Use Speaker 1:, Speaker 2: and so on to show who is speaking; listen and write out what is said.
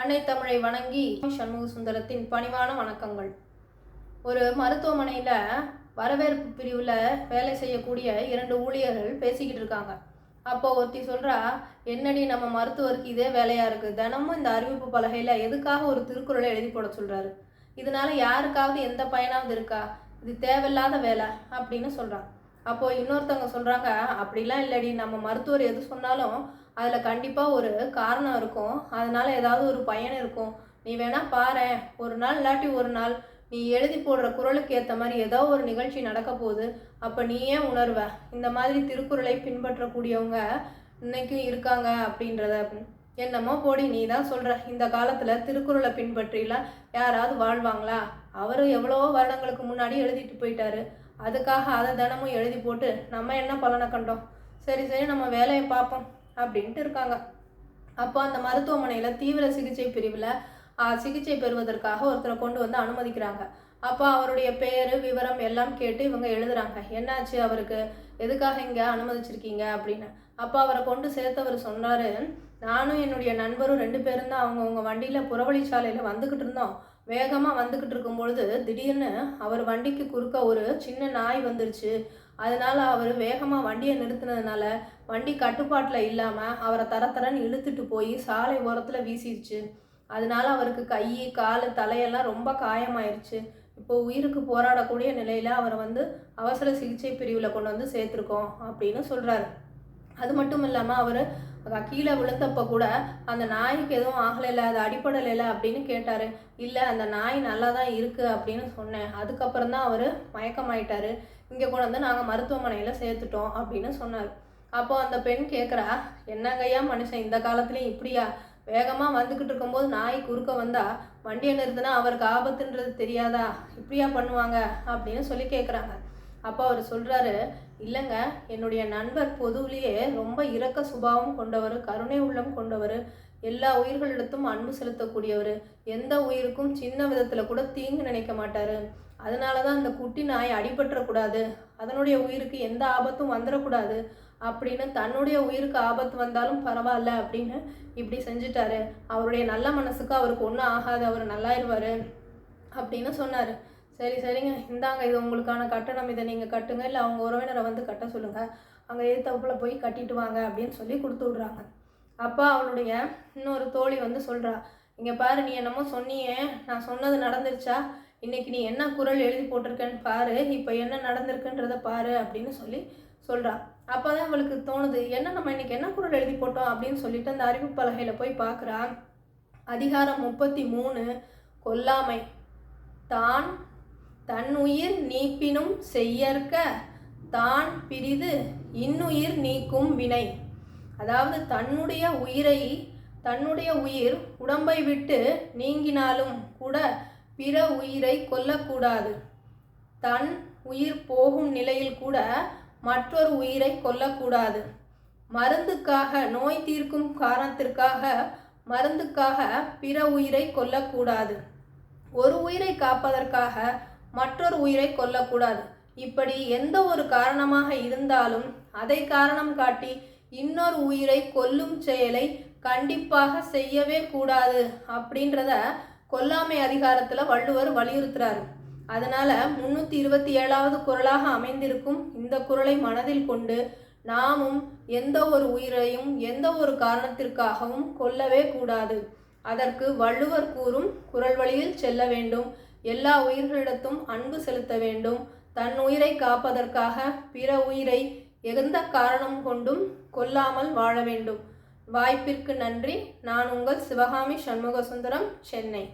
Speaker 1: அன்னை தமிழை வணங்கி சண்முக சுந்தரத்தின் பணிவான வணக்கங்கள். ஒரு மருத்துவமனையில் வரவேற்பு பிரிவில் வேலை செய்யக்கூடிய இரண்டு ஊழியர்கள் பேசிக்கிட்டு இருக்காங்க. அப்போ ஒருத்தி சொல்கிறா என்னடி நம்ம மருத்துவருக்கு இதே வேலையாக இருக்குது தினமும் இந்த அறிவிப்பு பலகையில் எதுக்காக ஒரு திருக்குறளை எழுதி போட சொல்கிறாரு இதனால யாருக்காவது எந்த பயனாவது இருக்கா? இது தேவையில்லாத வேலை அப்படின்னு சொல்கிறான் அப்போ இன்னொருத்தவங்க சொல்கிறாங்க அப்படிலாம் இல்லடி நம்ம மருத்துவர் எது சொன்னாலும் அதில் கண்டிப்பாக ஒரு காரணம் இருக்கும். அதனால ஏதாவது ஒரு பயன் இருக்கும். நீ வேணா பாரு ஒரு நாள் இல்லாட்டி ஒரு நாள். நீ எழுதி போடுற குரலுக்கு ஏற்ற மாதிரி ஏதோ ஒரு நிகழ்ச்சி நடக்க போகுது. அப்போ நீ ஏன் உணர்வ? இந்த மாதிரி திருக்குறளை பின்பற்றக்கூடியவங்க இன்னைக்கும் இருக்காங்க அப்படின்றத என்னமோ போடி நீ தான் சொல்கிற இந்த காலத்தில் திருக்குறளை பின்பற்றிலாம் யாராவது வாழ்வாங்களா? அவர் எவ்வளவோ வருடங்களுக்கு முன்னாடி எழுதிட்டு போயிட்டாரு. அதுக்காக அதை தினமும் எழுதி போட்டு நம்ம என்ன பலனை கண்டோம்? சரி சரி நம்ம வேலையை பார்ப்போம் அப்படின்ட்டு இருக்காங்க. அப்போ அந்த மருத்துவமனையில் தீவிர சிகிச்சை பிரிவில் சிகிச்சை பெறுவதற்காக ஒருத்தரை கொண்டு வந்து அனுமதிக்கிறாங்க. அப்போ அவருடைய பேர் விவரம் எல்லாம் கேட்டு இவங்க எழுதுறாங்க. என்னாச்சு அவருக்கு? எதுக்காக இங்கே அனுமதிச்சிருக்கீங்க அப்படின்னு. அப்போ அவரை கொண்டு சேர்த்தவர் சொன்னார் நானும் என்னுடைய நண்பரும் ரெண்டு பேரும் தான் அவங்கவுங்க வண்டியில் புறவழிச்சாலையில் வந்துக்கிட்டு இருந்தோம். வேகமாக வந்துக்கிட்டு இருக்கும் பொழுது திடீர்னு அவர் வண்டிக்கு குறுக்க ஒரு சின்ன நாய் வந்துருச்சு. அதனால அவர் வேகமாக வண்டியை நிறுத்தினதுனால வண்டி கட்டுப்பாட்டில் இல்லாமல் அவரை தர தரன்னு இழுத்துட்டு போய் சாலை ஓரத்தில் வீசிடுச்சு அதனால அவருக்கு கை கால் தலையெல்லாம் ரொம்ப காயமாயிருச்சு. இப்போ உயிருக்கு போராடக்கூடிய நிலையில் அவரை வந்து அவசர சிகிச்சை பிரிவில் கொண்டு வந்து சேர்த்துருக்கோம் அப்படின்னு சொல்கிறாரு அது மட்டும் இல்லாமல் அவர் கீழே விழுந்தப்போ கூட அந்த நாய்க்கு எதுவும் ஆகலைல அது அடிப்படலைல அப்படின்னு கேட்டார். இல்லை அந்த நாய் நல்லா தான் இருக்குது அப்படின்னு சொன்னேன். அதுக்கப்புறம் தான் அவர் மயக்கமாயிட்டாரு. இங்கே கொண்டு வந்து நாங்கள் மருத்துவமனையில் சேர்த்துட்டோம் அப்படின்னு சொன்னார். அப்போ அந்த பெண் கேட்குறா என்னங்கய்யா மனுஷன் இந்த காலத்துலேயும் இப்படியா? வேகமாக வந்துக்கிட்டு இருக்கும்போது நாய் குறுக்க வந்தால் வண்டியை நிறுத்தினா அவருக்கு ஆபத்துன்றது தெரியாதா? இப்படியா பண்ணுவாங்க? அப்படின்னு சொல்லி கேட்குறாங்க அப்போ அவர் சொல்கிறாரு இல்லைங்க என்னுடைய நண்பர் பொதுவிலேயே ரொம்ப இரக்க சுபாவம் கொண்டவர் கருணை உள்ளம் கொண்டவர் எல்லா உயிர்களிடத்தும் அன்பு செலுத்தக்கூடியவர். எந்த உயிருக்கும் சின்ன விதத்தில் கூட தீங்கு நினைக்க மாட்டார். அதனால தான் அந்த குட்டி நாய் அடிபட்டுறக்கூடாது. அதனுடைய உயிருக்கு எந்த ஆபத்தும் வந்துடக்கூடாது அப்படின்னு தன்னுடைய உயிருக்கு ஆபத்து வந்தாலும் பரவாயில்ல அப்படின்னு இப்படி செஞ்சுட்டாரு. அவருடைய நல்ல மனசுக்கு அவருக்கு ஒன்றும் ஆகாது. அவர் நல்லாயிருவார் அப்படின்னு சொன்னார். சரி சரிங்க. இந்தாங்க இது உங்களுக்கான கட்டணம். இதை நீங்கள் கட்டுங்க. இல்லை அவங்க உறவினரை வந்து கட்ட சொல்லுங்கள் அங்கே எதிர்த்தப்பில் போய் கட்டிட்டு வாங்க அப்படின்னு சொல்லி கொடுத்து விட்றாங்க. அப்பா அவளுடைய இன்னொரு தோழி வந்து சொல்கிறா இங்கே பாரு நீ என்னமோ சொன்னியே. நான் சொன்னது நடந்துருச்சா? இன்றைக்கி நீ என்ன குரல் எழுதி போட்டிருக்கேன்னு பாரு. இப்போ என்ன நடந்திருக்குன்றத பாரு அப்படின்னு சொல்லி சொல்கிறா அப்போ தான் அவளுக்கு தோணுது என்ன நம்ம இன்னைக்கு என்ன குரல் எழுதி போட்டோம்? அப்படின்னு சொல்லிட்டு அந்த அறிவிப்பு பலகையில் போய் பார்க்குறா அதிகாரம் முப்பத்தி மூணு கொல்லாமை. தான் தன் உயிர் நீப்பினும் செய்யற்க தான் பிரிது இன்னுயிர் நீக்கும் வினை. அதாவது தன்னுடைய உயிரை தன்னுடைய உயிர் உடம்பை விட்டு நீங்கினாலும் கூட பிற உயிரை கொல்லக்கூடாது. தன் உயிர் போகும் நிலையில் கூட மற்றொரு உயிரை கொல்லக்கூடாது. மருந்துக்காக நோய் தீர்க்கும் காரணத்திற்காக மருந்துக்காக பிற உயிரை கொல்லக்கூடாது. ஒரு உயிரை காப்பதற்காக மற்றொரு உயிரை கொல்லக்கூடாது. இப்படி எந்த ஒரு காரணமாக இருந்தாலும் அதை காரணம் காட்டி இன்னொரு உயிரை கொல்லும் செயலை கண்டிப்பாக செய்யவே கூடாது அப்படின்றத கொல்லாமை அதிகாரத்தில் வள்ளுவர் வலியுறுத்துறாரு. அதனால முன்னூற்றி இருபத்தி ஏழாவது குரலாக அமைந்திருக்கும் இந்த குரலை மனதில் கொண்டு நாமும் எந்த ஒரு உயிரையும் எந்த ஒரு காரணத்திற்காகவும் கொல்லவே கூடாது. அதற்கு வள்ளுவர் கூறும் குரல் வழியில் செல்ல வேண்டும். எல்லா உயிர்களிடத்தும் அன்பு செலுத்த வேண்டும். தன் உயிரை காப்பதற்காக பிற உயிரை எந்த காரணம் கொண்டும் கொல்லாமல் வாழ வேண்டும். வாய்ப்பிற்கு நன்றி. நான் உங்கள் சிவகாமி சண்முகசுந்தரம் சென்னை.